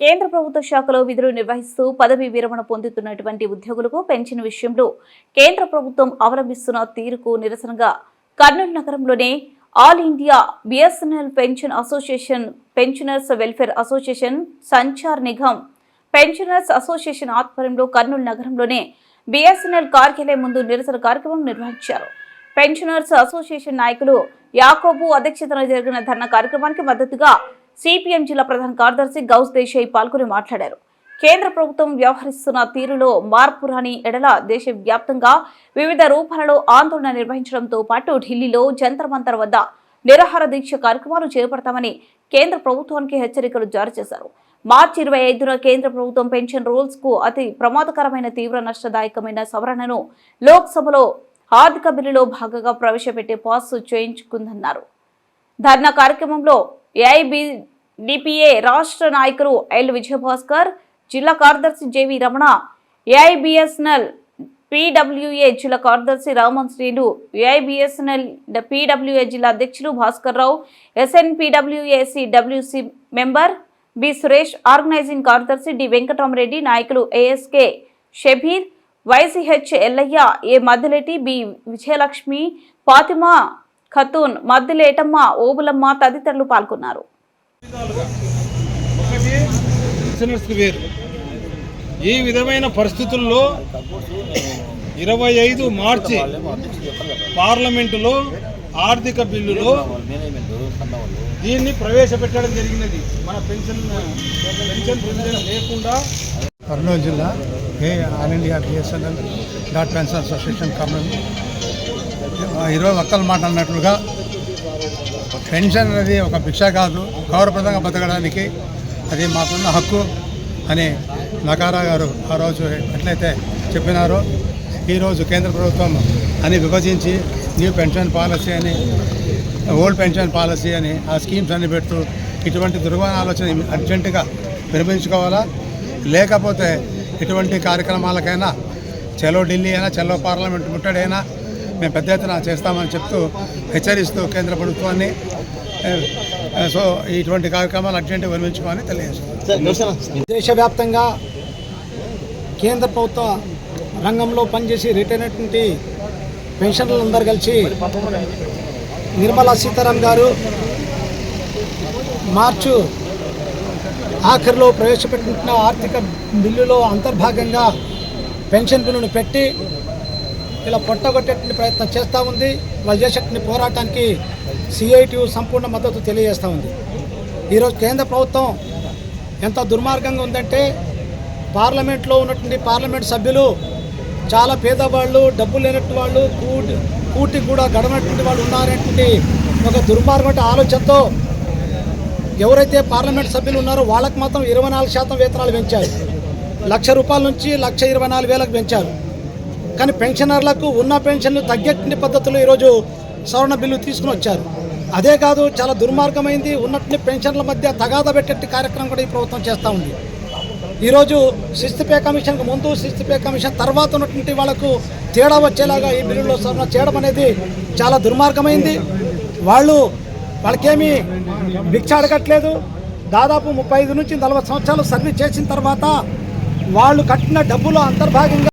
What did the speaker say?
కేంద్ర ప్రభుత్వ శాఖలో విధులు నిర్వహిస్తూ పదవి విరమణ పొందుతున్నటువంటి ఉద్యోగులకు పెన్షన్ విషయంలో కేంద్ర ప్రభుత్వం అవలంబిస్తున్న తీరుకు నిరసనగా Kurnool నగరంలోనే all India BSNL pension association pensioners welfare association Sanchar Nigam pensioners association ఆధ్వర్యంలో కర్నూలు నగరంలోనే బిఎస్ఎన్ఎల్ కార్యాలయం ముందు నిరసన కార్యక్రమం నిర్వహించారు. పెన్షనర్స్ అసోసియేషన్ నాయకులు యాకోబు అధ్యక్షతన జరిగిన ధర్నా కార్యక్రమానికి మద్దతుగా సిపిఎం జిల్లా ప్రధాన కార్యదర్శి గౌస్ దేశాయ్ పాల్గొని మాట్లాడారు. కేంద్ర ప్రభుత్వం వ్యవహరిస్తున్న తీరులో మార్పు రాని ఎడల దేశవ్యాప్తంగా వివిధ రూపాలలో ఆందోళన నిర్వహించడంతో పాటు ఢిల్లీలో జంతర్ మంతర్ వద్ద నిరాహార దీక్ష కార్యక్రమాలు చేపడతామని కేంద్ర ప్రభుత్వానికి హెచ్చరికలు జారీ చేశారు. మార్చి ఇరవై ఐదున కేంద్ర ప్రభుత్వం పెన్షన్ రూల్స్కు అతి ప్రమాదకరమైన తీవ్ర నష్టదాయకమైన సవరణను లోక్సభలో ఆర్థిక బిల్లులో భాగంగా ప్రవేశపెట్టే పాస్ చేయించుకుందన్నారు. ధర్నా కార్యక్రమంలో ఏఐబి డిపిఏ రాష్ట్ర నాయకులు ఎల్ విజయభాస్కర్ జిల్లా కార్యదర్శి జేవి రమణ ఏఐబిఎస్ఎన్ఎల్ పీడబ్ల్యూఏ జిల్లా కార్యదర్శి రామన్ శ్రీలు ఏఐబిఎస్ఎన్ఎల్ పీడబ్ల్యూఏ జిల్లా అధ్యక్షులు Bhaskar Rao SNPWAC WC member B Suresh organising కార్యదర్శి డి వెంకటరామరెడ్డి నాయకులు ASK Shabbir YCH Yellaiah A Madduleti B Vijayalakshmi Fatima Khatoon Madduletamma Obulamma తదితరులు పాల్గొన్నారు. ఈ విధమైన పరిస్థితుల్లో ఇరవై ఐదు మార్చి పార్లమెంటులో ఆర్థిక బిల్లులో దీన్ని ప్రవేశపెట్టడం జరిగినది. మన పెన్షన్ పెన్షన్ లేకుండా కర్నూలు జిల్లా ఏ all India BSNL DOT pension association Kurnool. ఇరవై ఒక్కలు మాట్లాడినట్లుగా పెన్షన్ అనేది ఒక భిక్ష కాదు గౌరవప్రదంగా బతకడానికి అది మాకున్న హక్కు అని నకారా గారు ఆ రోజు ఎట్లయితే చెప్పినారో ఈరోజు కేంద్ర ప్రభుత్వం అని విభజించి న్యూ పెన్షన్ పాలసీ అని ఓల్డ్ పెన్షన్ పాలసీ అని ఆ స్కీమ్స్ అన్ని పెడుతూ ఇటువంటి దుర్గమ ఆలోచన అర్జెంటుగా విరమించుకోవాలా? లేకపోతే ఎటువంటి కార్యక్రమాలకైనా చలో ఢిల్లీ అయినా చలో పార్లమెంట్ ముట్టడైనా మేము పెద్ద ఎత్తున చేస్తామని చెప్తూ హెచ్చరిస్తూ కేంద్ర ప్రభుత్వాన్ని సో ఇటువంటి కార్యక్రమాలు అర్జెంటుగా విరమించుకోమని తెలియజేస్తున్నాం. దేశవ్యాప్తంగా కేంద్ర ప్రభుత్వ రంగంలో పనిచేసి రిటైర్ అయినటువంటి పెన్షన్లు అందరు కలిసి నిర్మలా సీతారాం గారు మార్చు ఆఖరిలో ప్రవేశపెట్టిన ఆర్థిక బిల్లులో అంతర్భాగంగా పెన్షన్ బిల్లును పెట్టి ఇలా పొట్టగొట్టేటువంటి ప్రయత్నం చేస్తూ ఉంది. వాళ్ళు చేసేటువంటి పోరాటానికి సిఐటియు సంపూర్ణ మద్దతు తెలియజేస్తూ ఉంది. ఈరోజు కేంద్ర ప్రభుత్వం ఎంత దుర్మార్గంగా ఉందంటే పార్లమెంట్లో ఉన్నటువంటి పార్లమెంట్ సభ్యులు చాలా పేదవాళ్ళు డబ్బు లేనటువంటి వాళ్ళు కూటి కూటి కూడా గడవనటువంటి వాళ్ళు ఉన్నారనేటువంటి ఒక దుర్మార్గం ఆలోచనతో ఎవరైతే పార్లమెంట్ సభ్యులు ఉన్నారో వాళ్ళకి మాత్రం ఇరవై నాలుగు శాతం వేతనాలు పెంచారు. లక్ష రూపాయల నుంచి లక్ష ఇరవై నాలుగు వేలకు పెంచారు. కానీ పెన్షనర్లకు ఉన్న పెన్షన్లు తగ్గని పద్ధతిలో ఈరోజు సవరణ బిల్లు తీసుకుని వచ్చారు. అదే కాదు చాలా దుర్మార్గమైంది ఉన్నట్టు పెన్షన్ల మధ్య తగాద పెట్టే కార్యక్రమం కూడా ఈ ప్రభుత్వం చేస్తూ ఉంది. ఈరోజు శిస్తు పే కమిషన్కు ముందు శిస్తు పే కమిషన్ తర్వాత ఉన్నటువంటి వాళ్ళకు తేడా వచ్చేలాగా ఈ బిల్లులో సవరణ చేయడం అనేది చాలా దుర్మార్గమైంది. వాళ్ళు వాళ్ళకేమీ భిక్ష అడగట్లేదు. దాదాపు ముప్పై ఐదు నుంచి నలభై సంవత్సరాలు సర్వీస్ చేసిన తర్వాత వాళ్ళు కట్టిన డబ్బులో అంతర్భాగంగా